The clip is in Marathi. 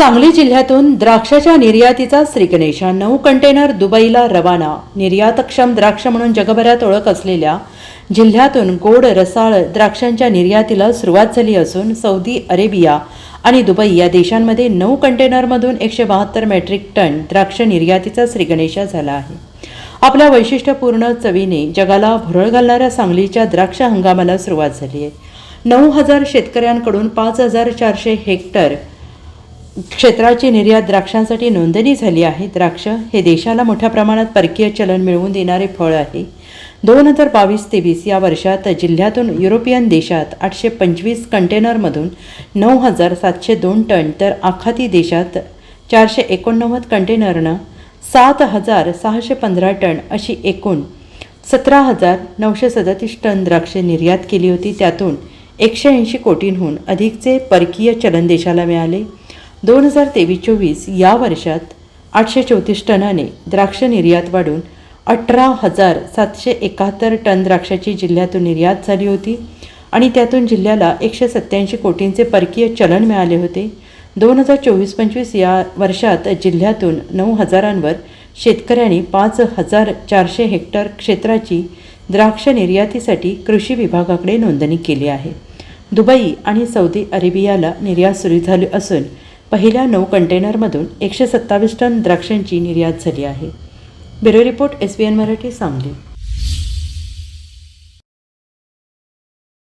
सांगली जिल्ह्यातून द्राक्षाच्या निर्यातीचा श्रीगणेशा. नऊ कंटेनर दुबईला रवाना. निर्यातक्षम द्राक्ष म्हणून जगभरात ओळख असलेल्या जिल्ह्यातून गोड रसाळ द्राक्षांच्या निर्यातीला सुरुवात झाली असून सौदी अरेबिया आणि दुबई या देशांमध्ये नऊ कंटेनरमधून एकशे बहात्तर मेट्रिक टन द्राक्ष निर्यातीचा श्रीगणेशा झाला आहे. आपल्या वैशिष्ट्यपूर्ण चवीने जगाला भुरळ घालणाऱ्या सांगलीच्या द्राक्ष हंगामाला सुरुवात झाली आहे. नऊ हजार शेतकऱ्यांकडून पाच हजार चारशे हेक्टर क्षेत्राची निर्यात द्राक्षांसाठी नोंदणी झाली आहे. द्राक्ष हे देशाला मोठ्या प्रमाणात परकीय चलन मिळवून देणारे फळ आहे. दोन हजार बावीस तेवीस या वर्षात जिल्ह्यातून युरोपियन देशात आठशे पंचवीस कंटेनरमधून नऊ हजार सातशे दोन टन तर आखाती देशात चारशे एकोणनव्वद कंटेनरनं सात हजार सहाशे पंधरा टन अशी एकूण सतरा हजार नऊशे सदतीस टन द्राक्षे निर्यात केली होती. त्यातून एकशे ऐंशी कोटींहून अधिकचे परकीय चलन देशाला मिळाले. दोन हजार तेवीस चोवीस या वर्षात आठशे चौतीस टनाने द्राक्ष निर्यात वाढून अठरा हजार सातशे एकाहत्तर टन द्राक्षाची जिल्ह्यातून निर्यात झाली होती आणि त्यातून जिल्ह्याला एकशे सत्त्याऐंशी कोटींचे परकीय चलन मिळाले होते. दोन हजार चोवीस पंचवीस या वर्षात जिल्ह्यातून नऊ हजारांवर शेतकऱ्यांनी पाच हजार चारशे हेक्टर क्षेत्राची द्राक्ष निर्यातीसाठी कृषी विभागाकडे नोंदणी केली आहे. दुबई आणि सौदी अरेबियाला निर्यात सुरू झाली असून पहिल्या नऊ कंटेनरमधून एकशे सत्तावीस टन द्राक्षांची निर्यात झाली आहे. Bureau report S B N Marathi Sangli.